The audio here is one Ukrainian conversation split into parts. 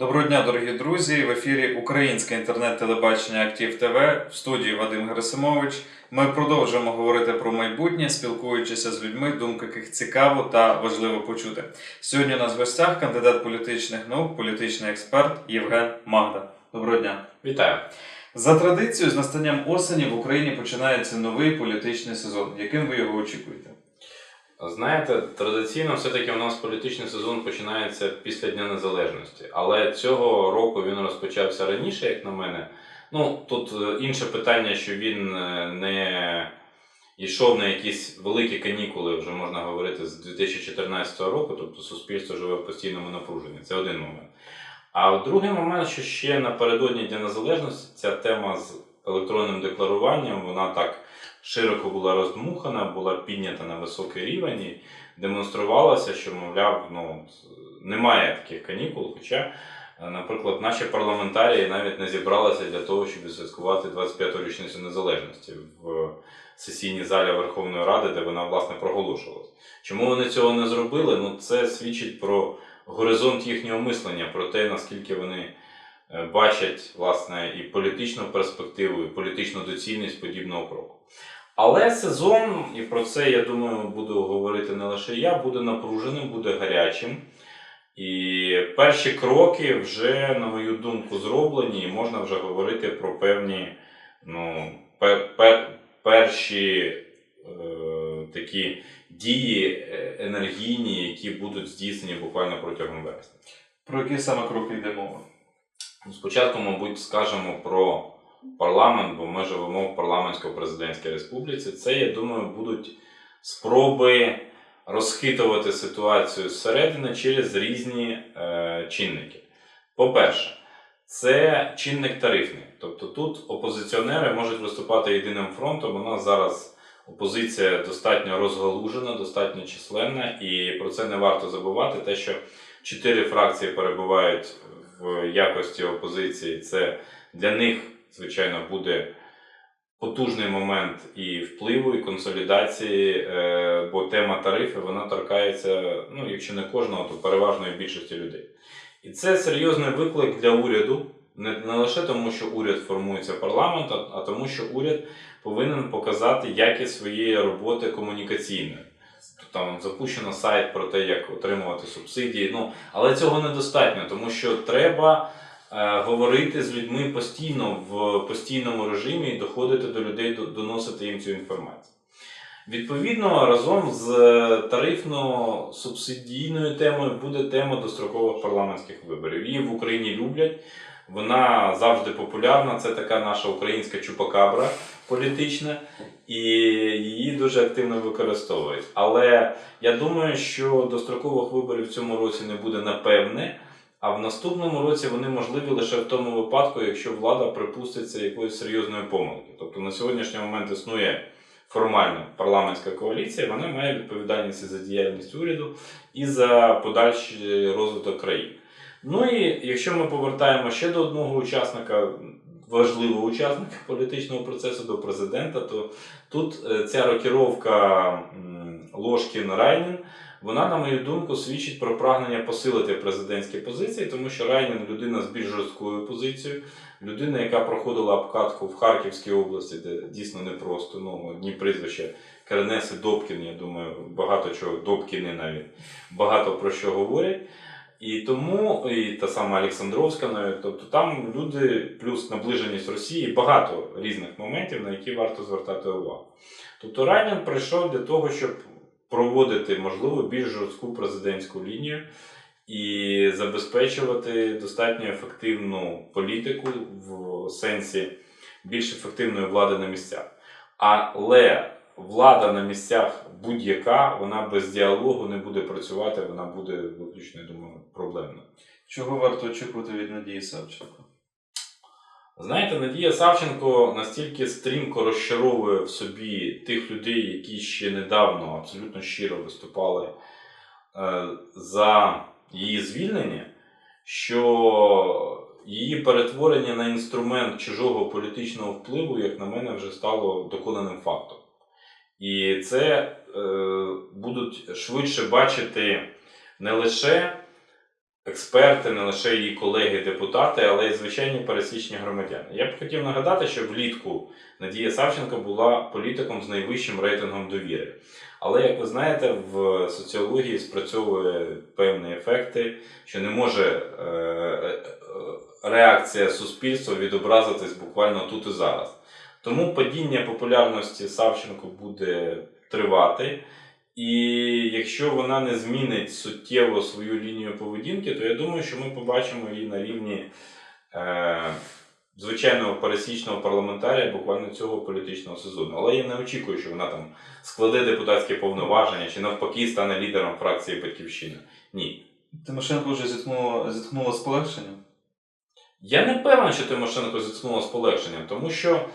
Доброго дня, дорогі друзі! В ефірі Українське інтернет-телебачення Актив ТВ в студії Вадим Герасимович. Ми продовжуємо говорити про майбутнє, спілкуючися з людьми, думки яких цікаво та важливо почути. Сьогодні у нас в гостях кандидат політичних наук, політичний експерт Євген Магда. Доброго дня! Вітаю. За традицією, з настанням осені в Україні починається новий політичний сезон. Яким ви його очікуєте? Знаєте, традиційно все-таки у нас політичний сезон починається після Дня Незалежності, але цього року він розпочався раніше, як на мене. Ну, тут е, інше питання, що він е, не йшов на якісь великі канікули, вже можна говорити, з 2014 року, тобто суспільство живе в постійному напруженні. Це один момент. А другий момент, що ще напередодні Дня Незалежності ця тема з електронним декларуванням, вона так широко була роздмухана, була піднята на високий рівень і демонструвалося, що, мовляв, ну, немає таких канікул. Хоча, е, наприклад, наші парламентарії навіть не зібралися для того, щоб святкувати 25-ту річницю незалежності в сесійній залі Верховної Ради, де вона власне проголошувалась. Чому вони цього не зробили? Ну, це свідчить про горизонт їхнього мислення, про те, наскільки вони бачать власне і політичну перспективу, і політичну доцільність подібного кроку. Але сезон, і про це я думаю, буду говорити не лише я, буде напруженим, буде гарячим. І перші кроки вже, на мою думку, зроблені, і можна вже говорити про певні ну, пер, пер, перші е, такі дії е, енергійні, які будуть здійснені буквально протягом вересня. Про які саме кроки йде мова? Ну, Спочатку, мабуть, скажемо про парламент, бо ми живемо в парламентсько-президентській республіці. Це, я думаю, будуть спроби розхитувати ситуацію зсередини через різні е, чинники. По-перше, це чинник тарифний. Тобто тут опозиціонери можуть виступати єдиним фронтом. У нас зараз опозиція достатньо розгалужена, достатньо численна, і про це не варто забувати. Те, що чотири фракції перебувають в якості опозиції, це для них, звичайно, буде потужний момент і впливу, і консолідації, е, бо тема тарифів вона торкається, ну, якщо не кожного, то переважної більшості людей. І це серйозний виклик для уряду, не, не лише тому, що уряд формується парламентом, а тому, що уряд повинен показати якість своєї роботи комунікаційної. Там запущено сайт про те, як отримувати субсидії. Ну, але цього недостатньо, тому що треба е, говорити з людьми постійно в постійному режимі і доходити до людей, до- доносити їм цю інформацію. Відповідно, разом з тарифно-субсидійною темою буде тема дострокових парламентських виборів. Її в Україні люблять. Вона завжди популярна. Це така наша українська чупакабра політична, і її дуже активно використовують. Але я думаю, що дострокових виборів в цьому році не буде напевне. А в наступному році вони можливі лише в тому випадку, якщо влада припуститься якоїсь серйозної помилки. Тобто на сьогоднішній момент існує формально парламентська коаліція, вона має відповідальність за діяльність уряду і за подальший розвиток країни. Ну і якщо ми повертаємо ще до одного учасника, важливого учасника політичного процесу до президента, то тут е, ця рокіровка м, Ложкін-Райнін, вона, на мою думку, свідчить про прагнення посилити президентські позиції, тому що Райнін людина з більш жорсткою позицією, людина, яка проходила обкатку в Харківській області, де дійсно непросто, ну, одні прізвища Кернес і Добкін, я думаю, багато чого, Добкіни навіть багато про що говорять. І тому, і та сама Олександровська, навіть, тобто там люди, плюс наближеність Росії, багато різних моментів, на які варто звертати увагу. Тобто Райнін прийшов для того, щоб проводити, можливо, більш жорстку президентську лінію і забезпечувати достатньо ефективну політику в сенсі більш ефективної влади на місцях. Але влада на місцях будь-яка, вона без діалогу не буде працювати, вона буде виключно, я думаю, проблемною. Чого варто очікувати від Надії Савченко? Знаєте, Надія Савченко настільки стрімко розчаровує в собі тих людей, які ще недавно абсолютно щиро виступали е, за її звільнення, що її перетворення на інструмент чужого політичного впливу, як на мене, вже стало доконаним фактом. І це е, будуть швидше бачити не лише експерти, не лише її колеги-депутати, але й звичайні пересічні громадяни. Я б хотів нагадати, що влітку Надія Савченко була політиком з найвищим рейтингом довіри. Але, як ви знаєте, в соціології спрацьовує певні ефекти, що не може е, е, реакція суспільства відобразитись буквально тут і зараз. Тому падіння популярності Савченко буде тривати. І якщо вона не змінить суттєво свою лінію поведінки, то я думаю, що ми побачимо її на рівні е, звичайного пересічного парламентарія буквально цього політичного сезону. Але я не очікую, що вона там складе депутатське повноваження чи навпаки стане лідером фракції Батьківщина. Ні. Тимошенко вже зіткнула, зіткнула з полегшенням. Я не певен, що Тимошенко зіткнула з полегшенням, тому що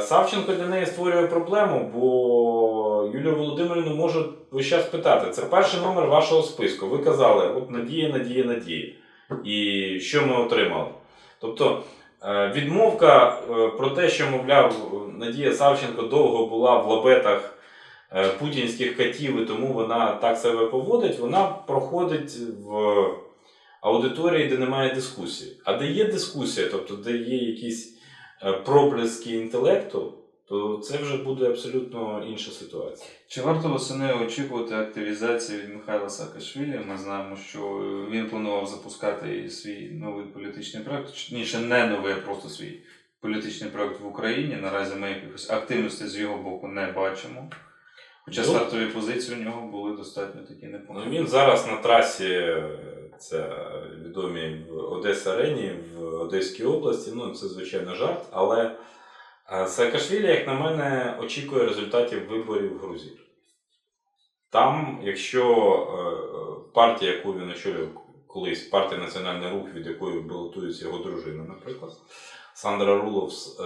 Савченко для неї створює проблему, бо Юлію Володимирівну можуть весь час питати: це перший номер вашого списку. Ви казали, от надія, надія, надія. І що ми отримали? Тобто е, відмовка е, про те, що, мовляв, Надія Савченко довго була в лабетах е, путінських катів, і тому вона так себе поводить, вона проходить в аудиторії, де немає дискусії. А де є дискусія, тобто де є якісь е, проблиски інтелекту, то це вже буде абсолютно інша ситуація. Чи варто восени очікувати активізації від Михайла Саакашвілі? Ми знаємо, що він планував запускати і свій новий політичний проект, точніше, не новий, а просто свій політичний проект в Україні. Наразі ми якихось активності з його боку не бачимо. Хоча Ну. стартові позиції у нього були достатньо такі Ну, непогані. він зараз на трасі, е, це відомі в Одеса Арені в Одеській області. Ну, це звичайно жарт, але е, Саакашвілі, як на мене, очікує результатів виборів в Грузії. Там, якщо е, партія, яку він очолював колись, партія Національний рух, від якої балотується його дружина, наприклад, Сандра Руловс, е,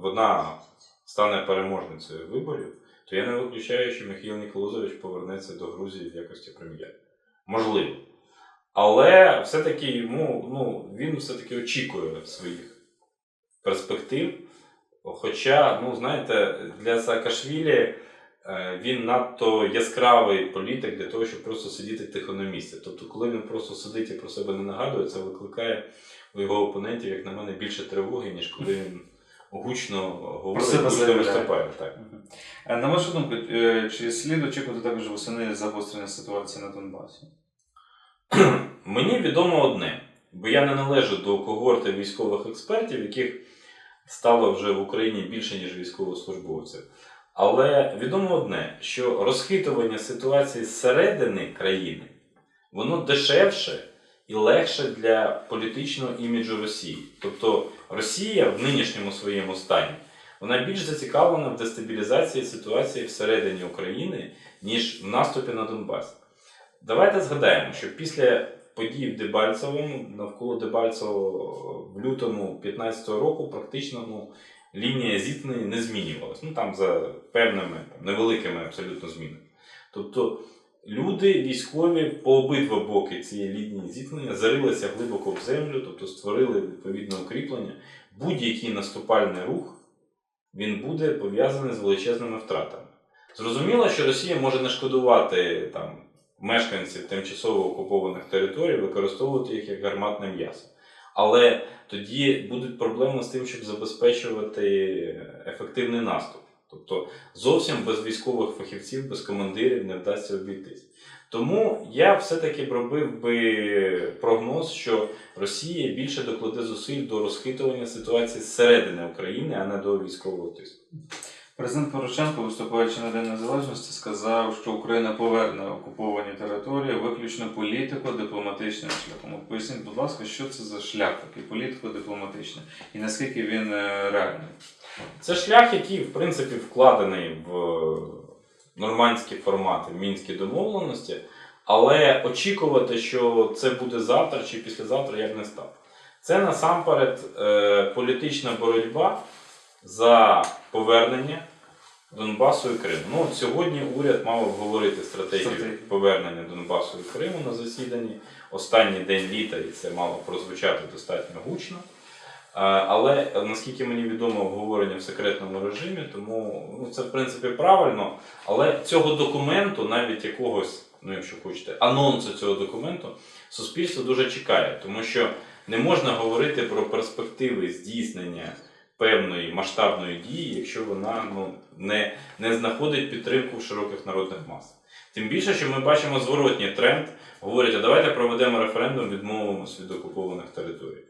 вона стане переможницею виборів, то я не виключаю, що Михайло Ніколозович повернеться до Грузії в якості прем'єра. Можливо. Але все-таки йому, ну, він все-таки очікує своїх перспектив. Хоча, ну, знаєте, для Саакашвілі е, він надто яскравий політик для того, щоб просто сидіти тихо на місці. Тобто, коли він просто сидить і про себе не нагадує, це викликає у його опонентів, як на мене, більше тривоги, ніж коли він гучно говорить, себе гучно виступає. Так. На вашу думку, е, чи слід очікувати також восени загострення ситуації на Донбасі? Мені відомо одне, бо я не належу до когорти військових експертів, яких стало вже в Україні більше, ніж військовослужбовців. Але відомо одне, що розхитування ситуації зсередини країни воно дешевше і легше для політичного іміджу Росії. Тобто Росія в нинішньому своєму стані вона більш зацікавлена в дестабілізації ситуації всередині України, ніж в наступі на Донбас. Давайте згадаємо, що після подій в Дебальцевому, навколо Дебальцевого в лютому 2015 року, практично ну, лінія зіткнення не змінювалась. Ну там за певними там, невеликими абсолютно змінами. Тобто люди військові по обидва боки цієї лінії зіткнення зарилися глибоко в землю, тобто створили відповідне укріплення. Будь-який наступальний рух він буде пов'язаний з величезними втратами. Зрозуміло, що Росія може не шкодувати там мешканців тимчасово окупованих територій, використовувати їх як гарматне м'ясо. Але тоді будуть проблеми з тим, щоб забезпечувати ефективний наступ. Тобто зовсім без військових фахівців, без командирів не вдасться обійтись. Тому я все-таки робив би прогноз, що Росія більше докладе зусиль до розхитування ситуації зсередини України, а не до військового тиску. Президент Порошенко, виступаючи на День Незалежності, сказав, що Україна поверне окуповані території виключно політико-дипломатичним шляхом. Поясніть, будь ласка, що це за шлях такий політико-дипломатичний і наскільки він е, реальний? Це шлях, який, в принципі, вкладений в нормандські формати, мінські домовленості, але очікувати, що це буде завтра чи післязавтра, я б не став. Це насамперед е, політична боротьба за повернення Донбасу і Криму. Ну, от сьогодні уряд мав обговорити стратегію Стратегію. повернення Донбасу і Криму на засіданні. Останній день літа, і це мало прозвучати достатньо гучно. Але наскільки мені відомо, обговорення в секретному режимі, тому ну, це в принципі правильно. Але цього документу, навіть якогось ну якщо хочете, анонсу цього документу, суспільство дуже чекає, тому що не можна говорити про перспективи здійснення певної масштабної дії, якщо вона ну, не, не знаходить підтримку в широких народних масах. Тим більше, що ми бачимо зворотній тренд, говорять, а давайте проведемо референдум, відмовимося від окупованих територій.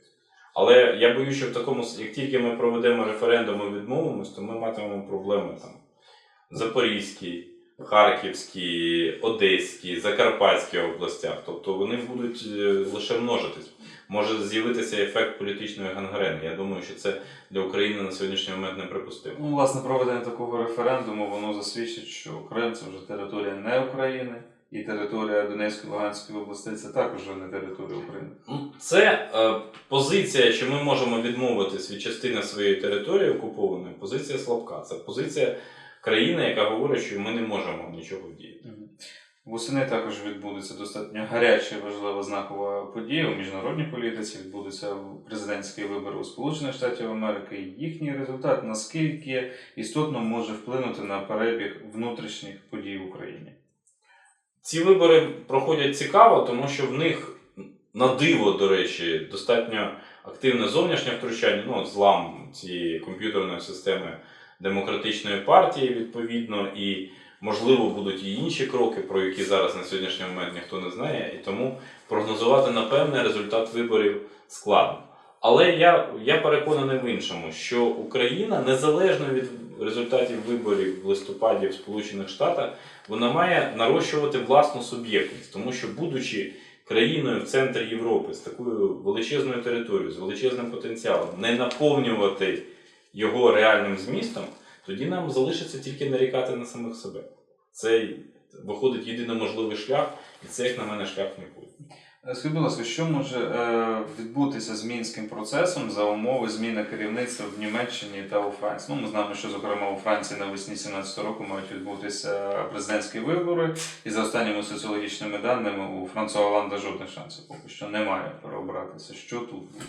Але я боюся, що в такому як тільки ми проведемо референдум і відмовимось, то ми матимемо проблеми там Запорізькій, Харківській, Одеській, Закарпатській областях. Тобто вони будуть е, лише множитись. Може з'явитися ефект політичної гангрени. Я думаю, що це для України на сьогоднішній момент неприпустимо. Ну, власне, проведення такого референдуму воно засвідчить, що Крим це вже територія не України, і територія Донецької Луганської областей це також не територія України. Ну, Це е, позиція, що ми можемо відмовитись від частини своєї території окупованої, позиція слабка. Це позиція країни, яка говорить, що ми не можемо нічого вдіяти. Восени також відбудеться достатньо гаряча важлива знакова подія у міжнародній політиці. Відбудуться президентські вибори у Сполучених Штатів Америки. Їхній результат наскільки істотно може вплинути на перебіг внутрішніх подій в Україні. Ці вибори проходять цікаво, тому що в них на диво, до речі, достатньо активне зовнішнє втручання, ну, злам цієї комп'ютерної системи демократичної партії, відповідно, і можливо будуть і інші кроки, про які зараз на сьогоднішній момент ніхто не знає, і тому прогнозувати напевне результат виборів складно. Але я, я переконаний в іншому, що Україна, незалежно від результатів виборів в листопаді в Сполучених Штатах, вона має нарощувати власну суб'єктність, тому що, будучи країною в центрі Європи з такою величезною територією, з величезним потенціалом, не наповнювати його реальним змістом, тоді нам залишиться тільки нарікати на самих себе. Це виходить єдино можливий шлях, і це, як на мене, шлях нікуди. Е, Скажіть, будь ласка, що може е, відбутися з мінським процесом за умови зміни керівництва в Німеччині та у Франції? Ну, ми знаємо, що зокрема у Франції навесні 2017 року мають відбутися президентські вибори, і за останніми соціологічними даними у Франсуа Оланда жодних шансів поки що немає переобратися. Що тут буде?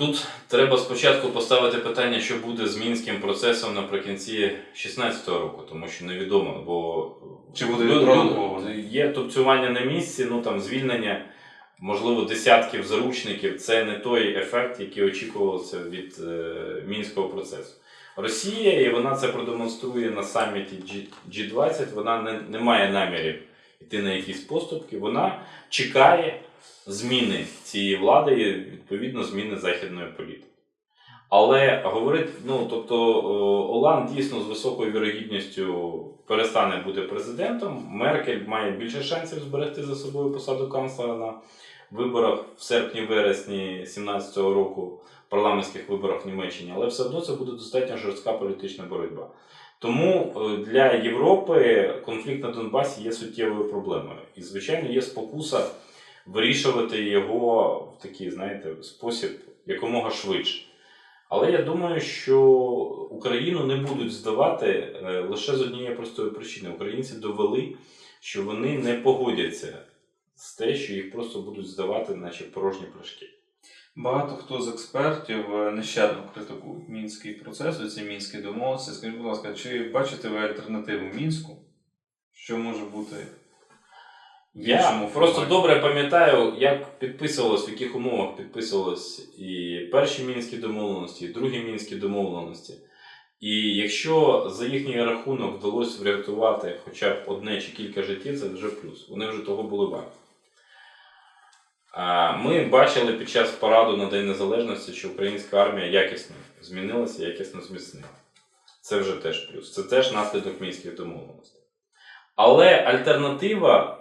Тут треба спочатку поставити питання, що буде з мінським процесом наприкінці 2016 року, тому що невідомо, бо Чи буде Лю- відпрацьовано? є тупцювання на місці, ну там звільнення, можливо, десятків заручників. Це не той ефект, який очікувався від е, мінського процесу. Росія, і вона це продемонструє на саміті G- G20, вона не, не має намірів йти на якісь поступки. Вона чекає зміни цієї влади і відповідно зміни західної політики. Але говорить, ну тобто о, Оланд дійсно з високою вірогідністю перестане бути президентом. Меркель має більше шансів зберегти за собою посаду канцлера на виборах в серпні-вересні 2017 року, парламентських виборах в Німеччині, але все одно це буде достатньо жорстка політична боротьба. Тому е, для Європи конфлікт на Донбасі є суттєвою проблемою. І, звичайно, є спокуса вирішувати його в такий, знаєте, спосіб якомога швидше. Але я думаю, що Україну не будуть здавати е, лише з однієї простої причини. Українці довели, що вони не погодяться з те, що їх просто будуть здавати, наче порожні пляшки. Багато хто з експертів е, нещадно критикують мінський процес, оці мінські домовленості. Скажіть, будь ласка, чи бачите ви альтернативу мінську? Що може бути? Я просто добре пам'ятаю, як підписувалось, в яких умовах підписувалось і перші мінські домовленості, і другі мінські домовленості. І якщо за їхній рахунок вдалося врятувати хоча б одне чи кілька життів, це вже плюс. Вони вже того були варті. Ми бачили під час параду на День Незалежності, що українська армія якісно змінилася, якісно зміцнила. Це вже теж плюс. Це теж наслідок мінських домовленостей. Але альтернатива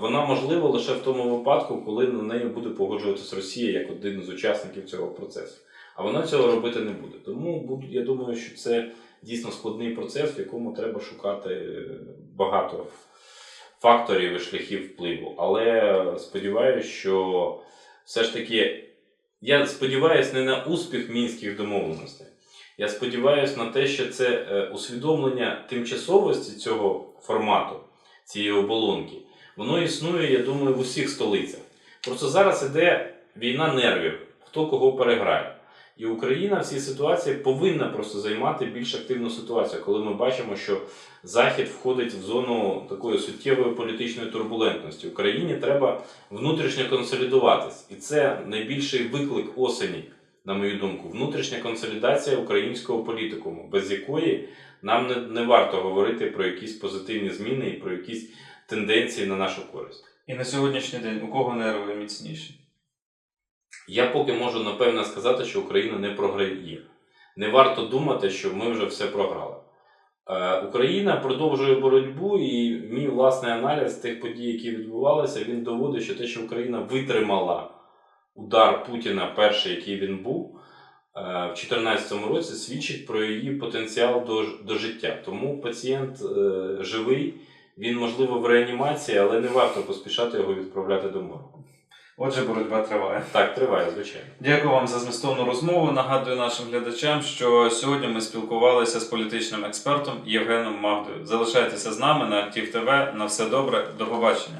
вона можлива лише в тому випадку, коли на неї буде погоджуватися Росія як один з учасників цього процесу. А вона цього робити не буде. Тому я думаю, що це дійсно складний процес, в якому треба шукати е, багато факторів і шляхів впливу. Але сподіваюся, що все ж таки я сподіваюся не на успіх мінських домовленостей. Я сподіваюся на те, що це е, усвідомлення тимчасовості цього формату, цієї оболонки, воно існує, я думаю, в усіх столицях. Просто зараз іде війна нервів, хто кого переграє. І Україна в цій ситуації повинна просто займати більш активну ситуацію, коли ми бачимо, що Захід входить в зону такої суттєвої політичної турбулентності. Україні треба внутрішньо консолідуватись. І це найбільший виклик осені, на мою думку, внутрішня консолідація українського політикуму, без якої нам не, не варто говорити про якісь позитивні зміни і про якісь тенденції на нашу користь. І на сьогоднішній день у кого нерви міцніші? Я поки можу напевно сказати, що Україна не програє. Не варто думати, що ми вже все програли. Е, Україна продовжує боротьбу, і мій власний аналіз тих подій, які відбувалися, він доводить, що те, що Україна витримала удар Путіна, перший, який він був е, в 2014 році, свідчить про її потенціал до, до життя. Тому пацієнт е, живий, він можливо в реанімації, але не варто поспішати його відправляти до моргу. Отже, боротьба триває. Так, триває, звичайно. Дякую вам за змістовну розмову. Нагадую нашим глядачам, що сьогодні ми спілкувалися з політичним експертом Євгеном Магдою. Залишайтеся з нами на Актив ТВ. На все добре. До побачення.